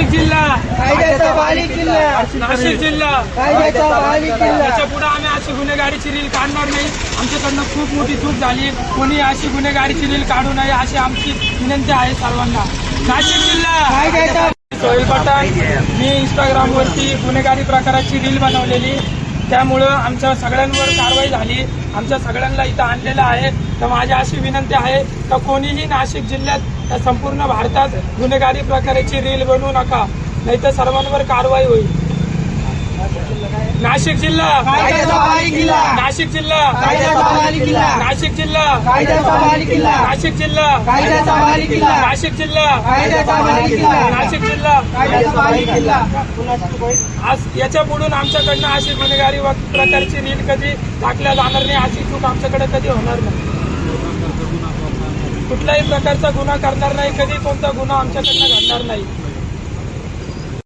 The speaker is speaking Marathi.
नाशिक जिल्हा. कायद्याचा बालिक किल्ला. नाशिक जिल्हा. कायद्याचा बालिक किल्ला. त्याच्या पुढे आम्ही अशी गुन्हेगारीची रील काढणार नाही. आमच्याकडनं खूप मोठी चूक झाली. कोणी अशी गुन्हेगारीची रील काढू नये अशी आमची विनंती आहे सर्वांना. नाशिक जिल्हा. कायद्याचा सोहेल पठाण मी इंस्टाग्रामवरती गुन्हेगारी प्रकाराची रील बनवलेली. त्यामुळं आमच्या सगळ्यांवर कारवाई झाली. आमच्या सगळ्यांना इथं आणलेलं आहे. तर माझी अशी विनंती आहे तर कोणीही नाशिक जिल्ह्यात या संपूर्ण भारतात गुन्हेगारी प्रकाराची रील बनवू नका. नाहीतर सर्वांवर कारवाई होईल. नाशिक जिल्हा. नाशिक जिल्हा. नाशिक जिल्हा. नाशिक जिल्हा. नाशिक जिल्हा. नाशिक जिल्हा. आज याच्या पुढून आमच्याकडनं अशी गुन्हेगारी व- प्रकारची रील कधी टाकल्या जाणार नाही अशी चूक आमच्याकडे कधी होणार नाही. कुठल्याही प्रकारचा गुन्हा करणार नाही कधी कोणता गुन्हा आमच्याकडनं घडणार नाही.